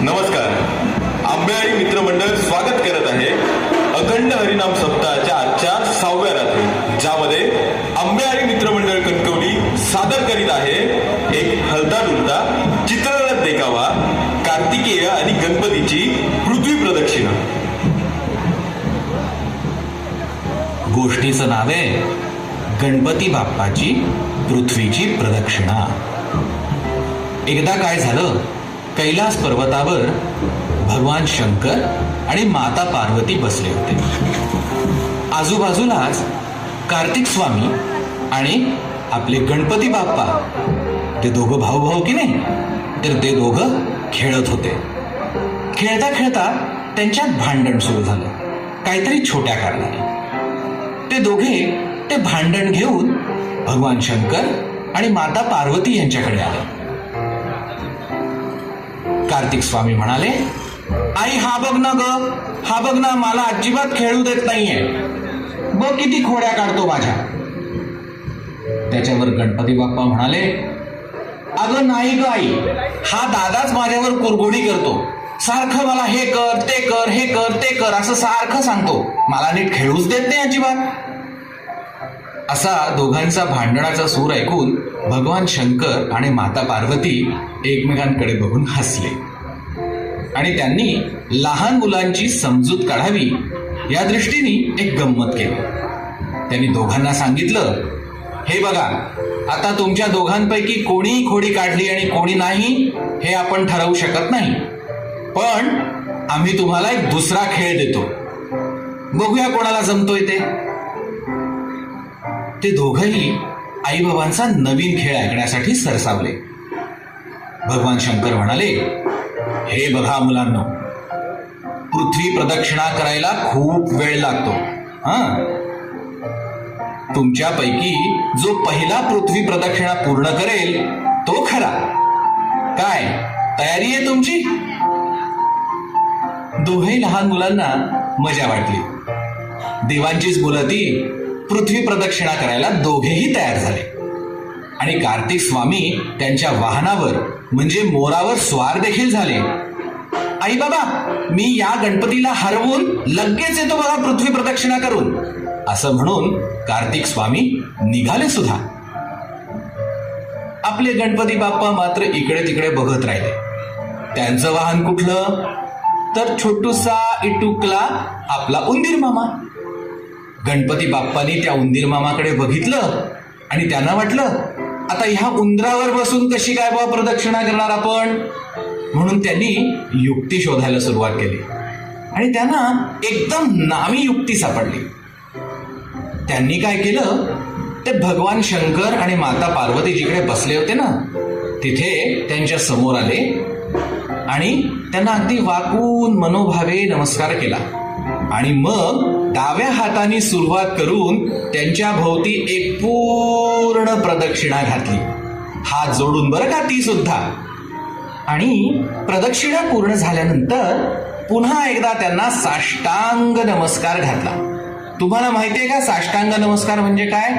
नमस्कार. आंबेळी मित्रमंडळ स्वागत करत आहे. अखंड हरिनाम सप्ताहाच्या आजच्या सहाव्या रात्री ज्यामध्ये आंबेळी मित्रमंडळ कणकवली सादर करीत आहे. एक हलता डुलता चित्ररथ देखावा कार्तिकेय आणि गणपतीची पृथ्वी प्रदक्षिणा. गोष्टीचं नाव आहे गणपती बाप्पाची पृथ्वीची प्रदक्षिणा. एकदा काय झालं कैलास पर्वतावर भगवान शंकर आणि माता पार्वती बसले होते. आजूबाजूलाच कार्तिक स्वामी आणि आपले गणपती बाप्पा ते दोघं भाऊ भाऊ की नाही तर ते दोघं खेळत होते. खेळता खेळता त्यांच्यात भांडण सुरू झालं काहीतरी छोट्या कारणाने. ते दोघे ते भांडण घेऊन भगवान शंकर आणि माता पार्वती यांच्याकडे आले. कार्तिक स्वामी म्हणाले आई हा बघ ना ग. हा बघ ना मला अजिबात खेळू देत नाहीये. बघ किती खोड्या काढतो माझ्या. त्याच्यावर गणपती बाप्पा म्हणाले अगं नाही ग आई. हा दादाच माझ्यावर कुरघोडी करतो. सारखं मला हे कर ते कर हे कर ते कर असं सारखं सांगतो. मला नीट खेळूच देत नाही अजिबात. असा दोघांचा भांडणाचा सूर ऐकून भगवान शंकर आणि माता पार्वती एकमेकांकडे बघून हसले. आणि त्यांनी लहान मुलांची समजूत काढावी या दृष्टीने एक गंमत केली. त्यांनी दोघांना सांगितलं हे बघा आता तुमच्या दोघांपैकी कोणी खोडी काढली आणि कोणी नाही हे आपण ठरवू शकत नाही. पण आम्ही तुम्हाला एक दुसरा खेळ देतो. बघूया कोणाला जमतोय ते. ते दोघंही आईबाबांचा नवीन खेळ ऐकण्यासाठी सरसावले. भगवान शंकर म्हणाले हे बघा मुलांना पृथ्वी प्रदक्षिणा करायला खूप वेळ लागतो हा? तुमच्यापैकी जो पहिला पृथ्वी प्रदक्षिणा पूर्ण करेल तो खरा. काय तयारी आहे तुमची? दोघही लहान मुलांना मजा वाटली. देवांचीच बोलती ती पृथ्वी प्रदक्षिणा करायला दोघेही तयार झाले. आणि कार्तिक स्वामी त्यांच्या वाहनावर म्हणजे मोरावर स्वार देखील झाले. आई बाबा मी या गणपतीला हरवून लगेच येतो बघा पृथ्वी प्रदक्षिणा करून असं म्हणून कार्तिक स्वामी निघाले सुद्धा. आपले गणपती बाप्पा मात्र इकडे तिकडे बघत राहिले. त्यांचं वाहन कुठलं? तर छोटूसा इटुकला आपला उंदीर मामा. गणपती बाप्पानी त्या उंदीर मामाकडे बघितलं आणि त्यांना वाटलं आता ह्या उंदरावर बसून कशी काय बा प्रदक्षिणा करणार आपण? म्हणून त्यांनी युक्ती शोधायला सुरुवात केली. आणि त्यांना एकदम नामी युक्ती सापडली. त्यांनी काय केलं? ते भगवान शंकर आणि माता पार्वती जिकडे बसले होते ना तिथे त्यांच्यासमोर आले आणि त्यांना अगदी वाकून मनोभावे नमस्कार केला. आणि मग डाव्या हाताने सुरुवात करून त्यांच्या भोवती एक पूर्ण प्रदक्षिणा घातली. हात जोडून बरं का ती सुद्धा. आणि प्रदक्षिणा पूर्ण झाल्यानंतर पुन्हा एकदा त्यांना साष्टांग नमस्कार घातला. तुम्हाला माहितीये का साष्टांग नमस्कार म्हणजे काय?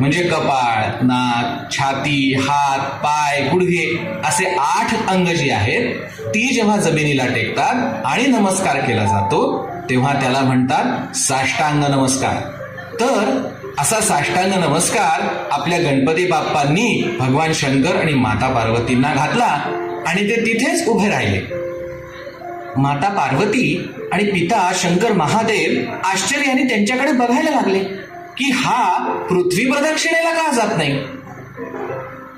म्हणजे कपाळ नाक छाती हात पाय गुडघे असे आठ अंग जी आहेत ती जेव्हा जमिनीला टेकतात आणि नमस्कार केला जातो तेव्हा त्याला म्हणतात साष्टांग नमस्कार. तर असा साष्टांग नमस्कार आपल्या गणपती बाप्पांनी भगवान शंकर आणि माता पार्वतींना घातला आणि ते तिथेच उभे राहिले. माता पार्वती आणि पिता शंकर महादेव आश्चर्याने त्यांच्याकडे बघायला लागले. की हा पृथ्वी प्रदक्षिणेला का जात नाही?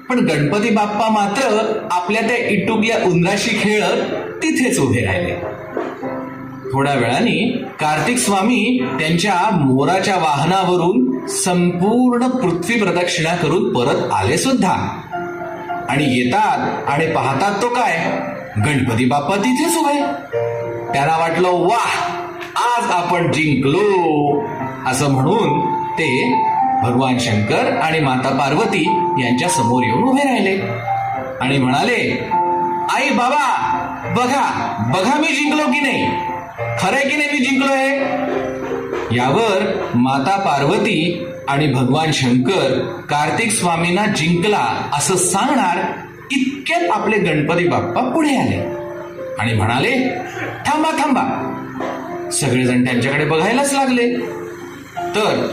पण गणपती बाप्पा मात्र आपल्या त्या इटुकल्या उंदराशी खेळत तिथेच उभे राहिले. थोड्या वेळाने कार्तिक स्वामी त्यांच्या मोराच्या वाहनावरून संपूर्ण पृथ्वी प्रदक्षिणा करून परत आले सुद्धा. आणि येतात आणि पाहतात तो काय? गणपती बाप्पा तिथेच उभे. त्यांना वाटलं वाह आज आपण जिंकलो. असं म्हणून ते भगवान शंकर आणि माता पार्वती यांच्या समोर येऊन उभे राहिले. आणि म्हणाले आई बाबा बघा बघा मी जिंकलो की नाही? खरंय की नाही मी जिंकलोय यावर माता पार्वती आणि भगवान शंकर कार्तिक स्वामींना जिंकला असं सांगणार इतक्यात आपले गणपती बाप्पा पुढे आले. आणि म्हणाले थांबा थांबा. सगळेजण त्यांच्याकडे बघायलाच लागले. तर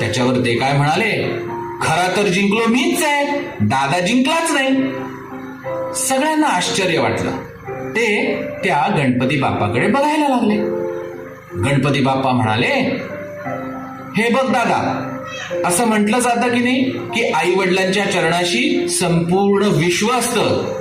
त्याच्यावर ते काय म्हणाले? खरा तर जिंकलो मीच आहे. दादा जिंकलाच नाही. सगळ्यांना आश्चर्य वाटलं. ते त्या गणपती बाप्पाकडे बघायला लागले. गणपती बाप्पा म्हणाले हे बघ दादा असं म्हटलं जातं की नाही की आई वडिलांच्या चरणाशी संपूर्ण विश्व असतं.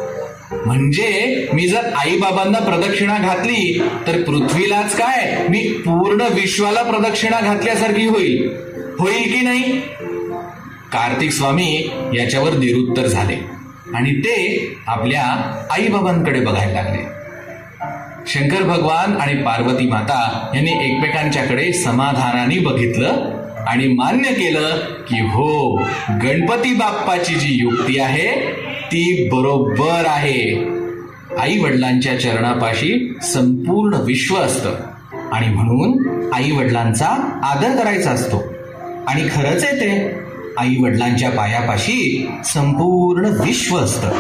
म्हणजे मी जर आई बाबांना प्रदक्षिणा घातली तर पृथ्वीलाच काय? मी पूर्ण विश्वाला प्रदक्षिणा घातल्यासारखी होईल. होईल की नाही? कार्तिक स्वामी याच्यावर निरुत्तर झाले. आणि ते आपल्या आईबाबांकडे बघायला लागले. शंकर भगवान आणि पार्वती माता यांनी एकमेकांच्याकडे समाधानाने बघितलं आणि मान्य केलं की हो गणपती बाप्पाची जी युक्ती आहे ती बरोबर आहे. आई वडिलांच्या चरणापाशी संपूर्ण विश्व असतं. आणि म्हणून आई वडिलांचा आदर करायचा असतो. आणि खरंच आहे ते. आई वडिलांच्या पायापाशी संपूर्ण विश्व असतं.